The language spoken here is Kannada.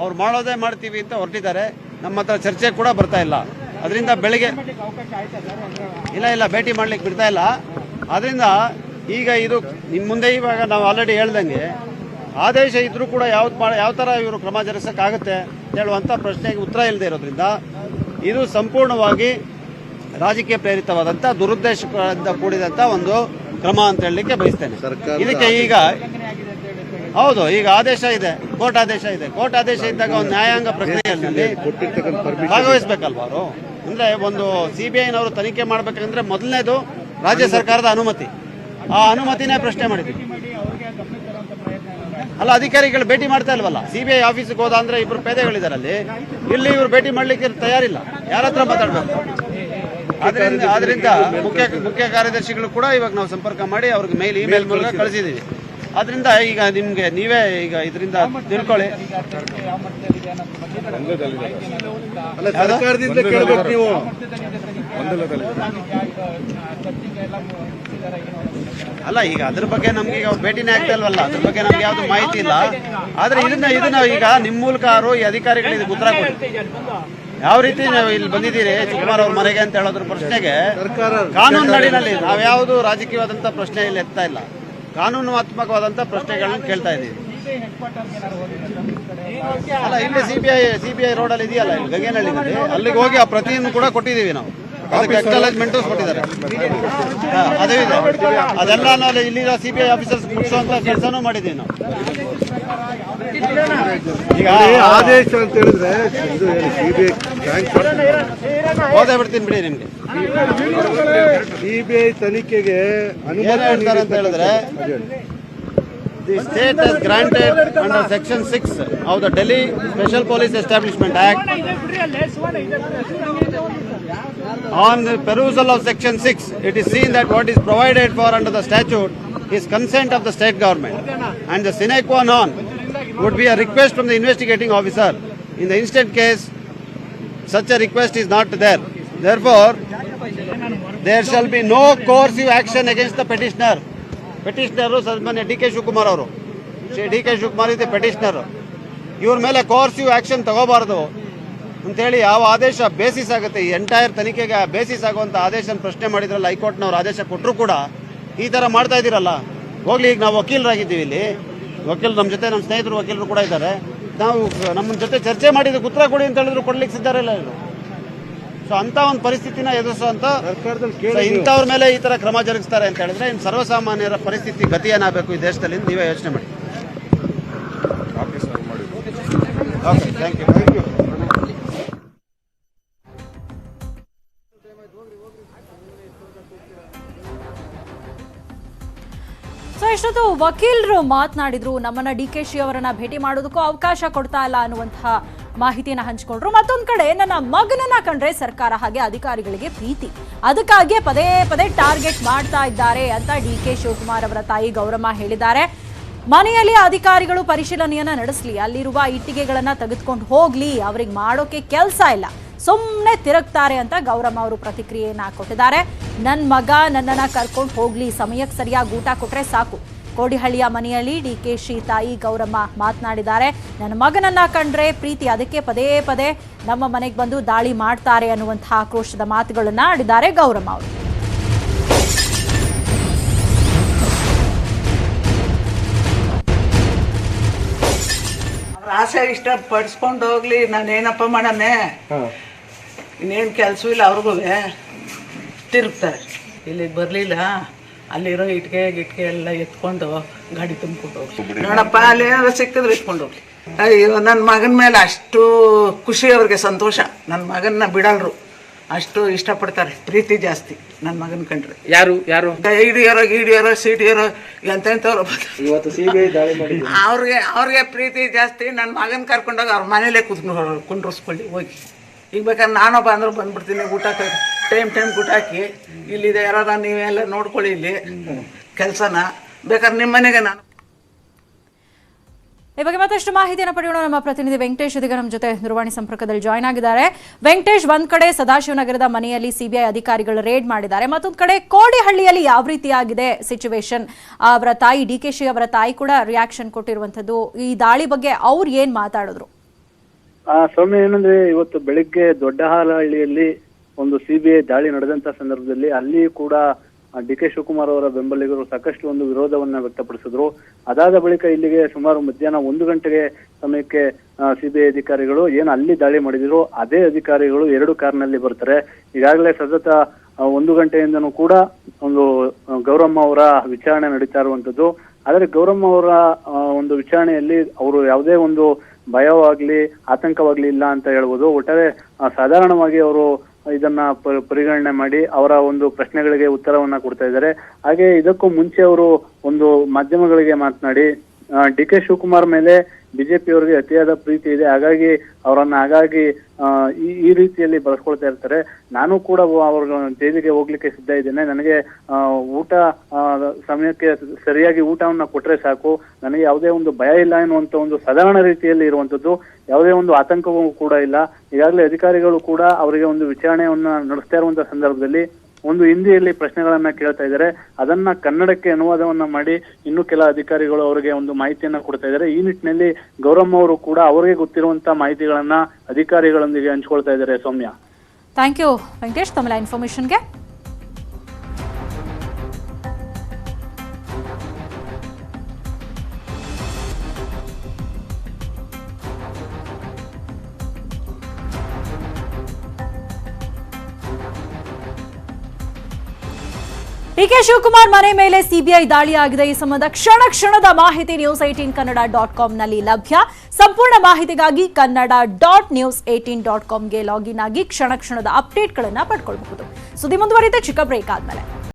ಅವ್ರು ಮಾಡೋದೇ ಮಾಡ್ತೀವಿ ಅಂತ ಹೊರಟಿದ್ದಾರೆ. ನಮ್ಮ ಹತ್ರ ಚರ್ಚೆ ಕೂಡ ಬರ್ತಾ ಇಲ್ಲ. ಅದರಿಂದ ಬೆಳಿಗ್ಗೆ ಇಲ್ಲ ಇಲ್ಲ ಭೇಟಿ ಮಾಡ್ಲಿಕ್ಕೆ ಬಿಡ್ತಾ ಇಲ್ಲ. ಅದರಿಂದ ಈಗ ಇದು ನಿಮ್ಮ ಮುಂದೆ ಇವಾಗ ನಾವು ಆಲ್ರೆಡಿ ಹೇಳ್ದಂಗೆ ಆದೇಶ ಇದ್ರೂ ಕೂಡ ಯಾವ್ದು ಮಾಡ ಯಾವ ಥರ ಇವರು ಕ್ರಮ ಜರುಗಿಸೋಕ್ಕಾಗುತ್ತೆ ಹೇಳುವಂಥ ಪ್ರಶ್ನೆಗೆ ಉತ್ತರ ಇಲ್ಲದೆ ಇರೋದ್ರಿಂದ ಇದು ಸಂಪೂರ್ಣವಾಗಿ ರಾಜಕೀಯ ಪ್ರೇರಿತವಾದಂಥ ದುರುದ್ದೇಶದಿಂದ ಕೂಡಿದಂಥ ಒಂದು ಕ್ರಮ ಅಂತ ಹೇಳಲಿಕ್ಕೆ ಬಯಸ್ತೇನೆ. ಇದಕ್ಕೆ ಈಗ ಹೌದು, ಈಗ ಆದೇಶ ಇದೆ. ಕೋರ್ಟ್ ಆದೇಶ ಇದೆ. ಕೋರ್ಟ್ ಆದೇಶ ಇದ್ದಾಗ ಒಂದು ನ್ಯಾಯಾಂಗ ಪ್ರಕ್ರಿಯೆಯಲ್ಲಿ ಭಾಗವಹಿಸ್ಬೇಕಲ್ವಾ ಅವರು? ಅಂದ್ರೆ ಒಂದು ಸಿ ಬಿ ಐನವರು ತನಿಖೆ ಮಾಡ್ಬೇಕಂದ್ರೆ ಮೊದಲನೇದು ರಾಜ್ಯ ಸರ್ಕಾರದ ಅನುಮತಿ. ಆ ಅನುಮತಿನೇ ಪ್ರಶ್ನೆ ಮಾಡಿದ್ವಿ ಅಲ್ಲ, ಅಧಿಕಾರಿಗಳು ಭೇಟಿ ಮಾಡ್ತಾ ಇಲ್ವಲ್ಲ? ಸಿ ಬಿ ಐ ಆಫೀಸಿಗೆ ಹೋದ ಅಂದ್ರೆ ಇಬ್ರು ಪೇದೆಗಳಿದ್ದಾರೆ ಇಲ್ಲಿ ಇವರು ಭೇಟಿ ಮಾಡ್ಲಿಕ್ಕೆ ತಯಾರಿಲ್ಲ. ಯಾರ ಹತ್ರ ಮಾತಾಡ್ಬೇಕು? ಅದರಿಂದ ಅದರಿಂದ ಮುಖ್ಯ ಮುಖ್ಯ ಕಾರ್ಯದರ್ಶಿಗಳು ಕೂಡ ಇವಾಗ ನಾವು ಸಂಪರ್ಕ ಮಾಡಿ ಅವ್ರಿಗೆ ಮೇಲ್ ಇಮೇಲ್ ಮೂಲಕ ಕಳಿಸಿದೀವಿ. ಅದರಿಂದ ಈಗ ನಿಮ್ಗೆ ನೀವೇ ಈಗ ಇದರಿಂದ ತಿಳ್ಕೊಳ್ಳಿ. ಅಲ್ಲ ಸರ್ಕಾರದಿಂದ ಕೇಳ್ಬೇಕು ನೀವು. ಅಲ್ಲ ಈಗ ಅದ್ರ ಬಗ್ಗೆ ನಮ್ಗೆ ಈಗ ಅವ್ರು ಭೇಟಿನೇ ಆಗ್ತಾ ಇಲ್ವಲ್ಲ? ಅದ್ರ ಬಗ್ಗೆ ನಮ್ಗೆ ಯಾವ್ದು ಮಾಹಿತಿ ಇಲ್ಲ. ಆದ್ರೆ ಇದನ್ನ ಇದನ್ನ ಈಗ ನಿಮ್ ಮೂಲಕ ಅವರು ಈ ಅಧಿಕಾರಿಗಳು ಇದಕ್ಕೆ ಉತ್ತರ ಕೊಡಿ. ಯಾವ ರೀತಿ ನಾವು ಇಲ್ಲಿ ಬಂದಿದ್ದೀರಿ ಶಿವಕುಮಾರ್ ಅವ್ರ ಮನೆಗೆ ಅಂತ ಹೇಳೋದ್ರ ಪ್ರಶ್ನೆಗೆ ಸರ್ಕಾರ ಕಾನೂನು ನಡಿನಲ್ಲಿ ನಾವ್ಯಾವುದು ರಾಜಕೀಯವಾದಂತ ಪ್ರಶ್ನೆ ಇಲ್ಲಿ ಎತ್ತಾ ಇಲ್ಲ. ಕಾನೂನಾತ್ಮಕವಾದಂತ ಪ್ರಶ್ನೆಗಳನ್ನು ಕೇಳ್ತಾ ಇದ್ದೀವಿ. ಅಲ್ಲ ಇಲ್ಲಿ ಸಿಬಿಐ ಸಿಬಿಐ ರೋಡ್ ಅಲ್ಲಿ ಇದೆಯಲ್ಲ ಇಲ್ಲಿ ಗಂಗೇನಹಳ್ಳಿ ಅಲ್ಲಿಗೆ ಹೋಗಿ ಆ ಪ್ರತಿಯನ್ನು ಕೂಡ ಕೊಟ್ಟಿದ್ದೀವಿ ನಾವು. ಅದಕ್ಕೆ ಅಕ್ನಾಲೇಜ್ಮೆಂಟ್ ಕೊಟ್ಟಿದ್ದಾರೆ. ಅದೇ ಇದೆ. ಅದೆಲ್ಲ ನಾವು ಇಲ್ಲಿರೋ ಐ ಆಫೀಸರ್ಸ್ ಮುಗಿಸುವಂತ ಕೆಲಸನೂ ಮಾಡಿದ್ದೀವಿ ನಾವು. ಈಗ ಆದೇಶ ಅಂತ ಹೇಳಿದ್ರೆ ಇದು ಸಿಬಿಐ ಬ್ಯಾಂಕ್ ಓದೇ ಬಿಡ್ತೀನಿ ಬಿಡಿ ನಿಮ್ಗೆ. ಸಿಬಿಐ ತನಿಖೆಗೆ ಅನುಮತಿ ಹೇಳ್ತಾರೆ ಅಂತ ಹೇಳಿದ್ರೆ the state has granted under section 6 of the Delhi Special Police Establishment Act on the perusal of section 6 it is seen that what is provided for under the statute is consent of the state government and the sine qua non would be a request from the investigating officer in the instant case such a request is not there therefore there shall be no coercive action against the petitioner petitioner ಸನ್ಮಾನ್ಯ ಡಿ ಕೆ ಶಿವಕುಮಾರ್ ಅವರು ಡಿ ಕೆ ಶಿವಕುಮಾರ್ ಇದೆ petitioner ಇವ್ರ ಮೇಲೆ ಕೋರ್ಸಿವ್ ತಗೋಬಾರ್ದು ಅಂತೇಳಿ ಯಾವ ಆದೇಶ ಬೇಸಿಸ್ ಆಗುತ್ತೆ ಈ ಎಂಟೈರ್ ತನಿಖೆಗೆ ಬೇಸಿಸ್ ಆಗುವಂಥ ಆದೇಶ ಪ್ರಶ್ನೆ ಮಾಡಿದ್ರಲ್ಲ ಹೈಕೋರ್ಟ್ನವ್ರು ಆದೇಶ ಕೊಟ್ಟರು ಕೂಡ ಈ ಥರ ಮಾಡ್ತಾ ಇದ್ದೀರಲ್ಲ. ಹೋಗ್ಲಿ ಈಗ ನಾವು ವಕೀಲರಾಗಿದ್ದೀವಿ ಇಲ್ಲಿ. ವಕೀಲರು ನಮ್ಮ ಜೊತೆ ನಮ್ಮ ಸ್ನೇಹಿತರು ವಕೀಲರು ಕೂಡ ಇದ್ದಾರೆ. ನಾವು ನಮ್ಮ ಜೊತೆ ಚರ್ಚೆ ಮಾಡಿದ್ದಕ್ಕೆ ಉತ್ತರ ಕೊಡಿ ಅಂತ ಹೇಳಿದ್ರು ಕೊಡ್ಲಿಕ್ಕೆ ಸಿದ್ಧಾರಿಲ್ಲ ಇವರು. ಸೊ ಅಂತ ಒಂದು ಪರಿಸ್ಥಿತಿನ ಎದುರಿಸುವಂತ ಇಂಥವ್ರ ಮೇಲೆ ಈ ತರ ಕ್ರಮ ಜರುಗಿಸ್ತಾರೆ ಅಂತ ಹೇಳಿದ್ರೆ ಇನ್ನು ಸರ್ವಸಾಮಾನ್ಯರ ಪರಿಸ್ಥಿತಿ ಗತಿ ಏನಾಗಬೇಕು ಈ ದೇಶದಲ್ಲಿ ನೀವೇ ಯೋಚನೆ ಮಾಡಿ. ಓಕೆ ಥ್ಯಾಂಕ್ ಯು ಇಷ್ಟೊತ್ತು ವಕೀಲರು ಮಾತನಾಡಿದ್ರು, ನಮ್ಮನ್ನ ಡಿ ಕೆ ಶಿ ಅವರನ್ನ ಭೇಟಿ ಮಾಡೋದಕ್ಕೂ ಅವಕಾಶ ಕೊಡ್ತಾ ಇಲ್ಲ ಅನ್ನುವಂತಹ ಮಾಹಿತಿಯನ್ನ ಹಂಚಿಕೊಂಡ್ರು. ಮತ್ತೊಂದ್ ಕಡೆ, ನನ್ನ ಮಗನನ್ನ ಕಂಡ್ರೆ ಸರ್ಕಾರ ಹಾಗೆ ಅಧಿಕಾರಿಗಳಿಗೆ ಪ್ರೀತಿ. ಅದಕ್ಕಾಗಿಯೇ ಪದೇ ಪದೇ ಟಾರ್ಗೆಟ್ ಮಾಡ್ತಾ ಇದ್ದಾರೆ ಅಂತ ಡಿ ಕೆ ಶಿವಕುಮಾರ್ ಅವರ ತಾಯಿ ಗೌರಮ್ಮ ಹೇಳಿದ್ದಾರೆ. ಮನೆಯಲ್ಲಿ ಅಧಿಕಾರಿಗಳು ಪರಿಶೀಲನೆಯನ್ನ ನಡೆಸಲಿ, ಅಲ್ಲಿರುವ ಇಟ್ಟಿಗೆಗಳನ್ನ ತೆಗೆದುಕೊಂಡು ಹೋಗ್ಲಿ, ಅವ್ರಿಗೆ ಮಾಡೋಕೆ ಕೆಲಸ ಇಲ್ಲ. ಸುಮ್ಮನೆ ತಿರುಗ್ತಾರೆ ಅಂತ ಗೌರಮ್ಮ ಅವರು ಪ್ರತಿಕ್ರಿಯೆಯನ್ನ ಕೊಟ್ಟಿದ್ದಾರೆ. ನನ್ನ ಮಗ ನನ್ನನ್ನ ಕರ್ಕೊಂಡು ಹೋಗ್ಲಿ, ಸಮಯಕ್ಕೆ ಸರಿಯಾಗಿ ಊಟ ಕೊಟ್ರೆ ಸಾಕು. ಕೋಡಿಹಳ್ಳಿಯ ಮನೆಯಲ್ಲಿ ಡಿ ಕೆ ಶ್ರೀ ತಾಯಿ ಗೌರಮ್ಮ ಮಾತನಾಡಿದ್ದಾರೆ. ನನ್ನ ಮಗನನ್ನ ಕಂಡ್ರೆ ಪ್ರೀತಿ ಅದಕ್ಕೆ ಪದೇ ಪದೇ ನಮ್ಮ ಮನೆಗೆ ಬಂದು ದಾಳಿ ಮಾಡ್ತಾರೆ ಅನ್ನುವಂತಹ ಆಕ್ರೋಶದ ಮಾತುಗಳನ್ನ ಆಡಿದ್ದಾರೆ ಗೌರಮ್ಮ ಅವರು. ಅವ್ರ ಆಸೆ ಇಷ್ಟ ಪಡಿಸ್ಕೊಂಡು ಹೋಗ್ಲಿ ನಾನೇನಪ್ಪ ಮಾಡನೆ ಇನ್ನೇನು ಕೆಲಸ ಇಲ್ಲ ಅವ್ರಿಗೂ ತಿರುಗ್ತಾರೆ. ಇಲ್ಲಿಗೆ ಬರಲಿಲ್ಲ. ಅಲ್ಲಿರೋ ಇಟ್ಕೆ ಗಿಟ್ಕೆ ಎಲ್ಲ ಎತ್ಕೊಂಡು ಗಾಡಿ ತುಂಬಿಕೊಂಡು ಹೋಗ್ಲಿ. ನೋಡಪ್ಪ ಅಲ್ಲಿ ಏನಾದ್ರೂ ಸಿಕ್ಕಿದ್ರೆ ಇಟ್ಕೊಂಡು ಹೋಗ್ಲಿ. ಅಯ್ಯೋ ನನ್ನ ಮಗನ ಮೇಲೆ ಅಷ್ಟು ಖುಷಿ ಅವ್ರಿಗೆ ಸಂತೋಷ. ನನ್ನ ಮಗನ್ನ ಬಿಡಲ್ರು. ಅಷ್ಟು ಇಷ್ಟಪಡ್ತಾರೆ. ಪ್ರೀತಿ ಜಾಸ್ತಿ ನನ್ನ ಮಗನ ಕಂಡ್ರೆ. ಯಾರು ಯಾರು? ಹಿಡಿಯೋರೋ ಗಿಡಿಯೋರೋ ಸೀಟಿಯರೋ ಎಂತೆಂಥವ್ರು ಅವ್ರಿಗೆ ಅವ್ರಿಗೆ ಪ್ರೀತಿ ಜಾಸ್ತಿ. ನನ್ನ ಮಗನ ಕರ್ಕೊಂಡೋಗಿ ಅವ್ರ ಮನೇಲೆ ಕುತ್ಕೊಂಡು ಕುಂಡ್ರಸ್ಕೊಳ್ಳಿ ಹೋಗಿ. ಈಗ ಬೇಕಾದ್ರೆ ನಾನೊಬ್ಬ ಅಂದ್ರೆ ಬಂದ್ಬಿಡ್ತೀನಿ ಊಟ ಟೈಮ್ ಟೈಮ್ ಗುಟಾಕಿ ಇಲ್ಲಿದೆ ಯಾರಾರ ನೀವೆಲ್ಲ ನೋಡ್ಕೊಳ್ಳಿ ಇಲ್ಲಿ. ಕೆಲಸನ. ಬೇಕಾದ್ರೆ ನಿಮ್ಮ ಮನೆಗೆ ನಾನು. ಈ ಬಗ್ಗೆ ಮತ್ತಷ್ಟು ಮಾಹಿತಿಯನ್ನು ಪಡೆಯೋಣ. ನಮ್ಮ ಪ್ರತಿನಿಧಿ ವೆಂಕಟೇಶ್ ಇದೀಗ ನಮ್ಮ ಜೊತೆ ದೂರವಾಣಿ ಸಂಪರ್ಕದಲ್ಲಿ ಜಾಯ್ನ್ ಆಗಿದ್ದಾರೆ. ವೆಂಕಟೇಶ್ ಒಂದ್ ಕಡೆ ಸದಾಶಿವನಗರದ ಮನೆಯಲ್ಲಿ ಸಿಬಿಐ ಅಧಿಕಾರಿಗಳು ರೇಡ್ ಮಾಡಿದ್ದಾರೆ. ಮತ್ತೊಂದು ಕಡೆ ಕೋಡಿಹಳ್ಳಿಯಲ್ಲಿ ಯಾವ ರೀತಿಯಾಗಿದೆ ಸಿಚುವೇಶನ್ ಅವರ ತಾಯಿ ಡಿ ಕೆ ಶಿ ಅವರ ತಾಯಿ ಕೂಡ ರಿಯಾಕ್ಷನ್ ಕೊಟ್ಟಿರುವಂತದ್ದು ಈ ದಾಳಿ ಬಗ್ಗೆ ಅವ್ರು ಏನ್ ಮಾತಾಡಿದ್ರು? ಆ ಸೌಮ್ಯ ಏನಂದ್ರೆ ಇವತ್ತು ಬೆಳಿಗ್ಗೆ ದೊಡ್ಡಹಾಲಹಳ್ಳಿಯಲ್ಲಿ ಒಂದು ಸಿಬಿಐ ದಾಳಿ ನಡೆದಂತ ಸಂದರ್ಭದಲ್ಲಿ ಅಲ್ಲಿ ಕೂಡ ಡಿ ಕೆ ಶಿವಕುಮಾರ್ ಅವರ ಬೆಂಬಲಿಗರು ಸಾಕಷ್ಟು ಒಂದು ವಿರೋಧವನ್ನ ವ್ಯಕ್ತಪಡಿಸಿದ್ರು. ಅದಾದ ಬಳಿಕ ಇಲ್ಲಿಗೆ ಸುಮಾರು ಮಧ್ಯಾಹ್ನ ಒಂದು ಗಂಟೆಗೆ ಸಮಯಕ್ಕೆ ಸಿಬಿಐ ಅಧಿಕಾರಿಗಳು ಏನು ಅಲ್ಲಿ ದಾಳಿ ಮಾಡಿದ್ರು ಅದೇ ಅಧಿಕಾರಿಗಳು ಎರಡು ಕಾರ್ನಲ್ಲಿ ಬರ್ತಾರೆ. ಈಗಾಗಲೇ ಸತತ ಒಂದು ಗಂಟೆಯಿಂದನೂ ಕೂಡ ಒಂದು ಗೌರಮ್ಮ ಅವರ ವಿಚಾರಣೆ ನಡೀತಾ ಇರುವಂತದ್ದು. ಆದರೆ ಗೌರಮ್ಮ ಅವರ ಒಂದು ವಿಚಾರಣೆಯಲ್ಲಿ ಅವರು ಯಾವುದೇ ಒಂದು ಭಯವಾಗ್ಲಿ, ಆತಂಕವಾಗ್ಲಿ ಇಲ್ಲ ಅಂತ ಹೇಳ್ಬೋದು. ಒಟ್ಟಾರೆ ಸಾಧಾರಣವಾಗಿ ಅವರು ಇದನ್ನ ಪರಿಗಣನೆ ಮಾಡಿ ಅವರ ಒಂದು ಪ್ರಶ್ನೆಗಳಿಗೆ ಉತ್ತರವನ್ನ ಕೊಡ್ತಾ ಇದ್ದಾರೆ. ಹಾಗೆ ಇದಕ್ಕೂ ಮುಂಚೆ ಅವರು ಒಂದು ಮಾಧ್ಯಮಗಳಿಗೆ ಮಾತನಾಡಿ ಡಿ ಕೆ ಶಿವಕುಮಾರ್ ಮೇಲೆ ಬಿಜೆಪಿ ಅವರಿಗೆ ಅತಿಯಾದ ಪ್ರೀತಿ ಇದೆ. ಹಾಗಾಗಿ ಅವರನ್ನ ಹಾಗಾಗಿ ಈ ಈ ರೀತಿಯಲ್ಲಿ ಬಳಸ್ಕೊಳ್ತಾ ಇರ್ತಾರೆ. ನಾನು ಕೂಡ ಅವ್ರ ಜೈಲಿಗೆ ಹೋಗ್ಲಿಕ್ಕೆ ಸಿದ್ಧ ಇದ್ದೇನೆ. ನನಗೆ ಊಟ ಸಮಯಕ್ಕೆ ಸರಿಯಾಗಿ ಊಟವನ್ನ ಕೊಟ್ರೆ ಸಾಕು. ನನಗೆ ಯಾವುದೇ ಒಂದು ಭಯ ಇಲ್ಲ ಎನ್ನುವಂತ ಒಂದು ಸಾಧಾರಣ ರೀತಿಯಲ್ಲಿ ಇರುವಂತದ್ದು. ಯಾವುದೇ ಒಂದು ಆತಂಕವೂ ಕೂಡ ಇಲ್ಲ. ಈಗಾಗಲೇ ಅಧಿಕಾರಿಗಳು ಕೂಡ ಅವರಿಗೆ ಒಂದು ವಿಚಾರಣೆಯನ್ನ ನಡೆಸ್ತಾ ಇರುವಂತ ಸಂದರ್ಭದಲ್ಲಿ ಒಂದು ಹಿಂದಿಯಲ್ಲಿ ಪ್ರಶ್ನೆಗಳನ್ನ ಕೇಳ್ತಾ ಇದ್ದಾರೆ. ಅದನ್ನ ಕನ್ನಡಕ್ಕೆ ಅನುವಾದವನ್ನ ಮಾಡಿ ಇನ್ನು ಕೆಲ ಅಧಿಕಾರಿಗಳು ಅವರಿಗೆ ಒಂದು ಮಾಹಿತಿಯನ್ನ ಕೊಡ್ತಾ ಇದ್ದಾರೆ. ಈ ನಿಟ್ಟಿನಲ್ಲಿ ಗೌರಮ್ಮ ಅವರು ಕೂಡ ಅವರಿಗೆ ಗೊತ್ತಿರುವಂತಹ ಮಾಹಿತಿಗಳನ್ನ ಅಧಿಕಾರಿಗಳೊಂದಿಗೆ ಹಂಚ್ಕೊಳ್ತಾ ಇದ್ದಾರೆ ಸೌಮ್ಯ. ಥ್ಯಾಂಕ್ ಯು ವೆಂಕಟೇಶ್ ತಮ್ಮ ಇನ್ಫಾರ್ಮೇಶನ್ಗೆ ಡಿಕೆ ಶಿವಕುಮಾರ್ ಮನೆ ಮೇಲೆ ಸಿಬಿಐ ದಾಳಿಯಾಗಿದೆ. ಈ ಸಂಬಂಧ ಕ್ಷಣ ಕ್ಷಣದ ಮಾಹಿತಿ ನ್ಯೂಸ್ ಏಟೀನ್ ಕನ್ನಡ ಡಾಟ್ ಕಾಮ್ನಲ್ಲಿ ಲಭ್ಯ. ಸಂಪೂರ್ಣ ಮಾಹಿತಿಗಾಗಿ Kannada dot news eighteen dot ಕಾಮ್ಗೆ login ಆಗಿ ಕ್ಷಣ ಕ್ಷಣದ ಅಪ್ಡೇಟ್ಗಳನ್ನು ಪಡ್ಕೊಳ್ಬಹುದು. ಸುದ್ದಿ ಮುಂದುವರಿದ ಚಿಕ್ಕ ಬ್ರೇಕ್ ಆದ್ಮೇಲೆ.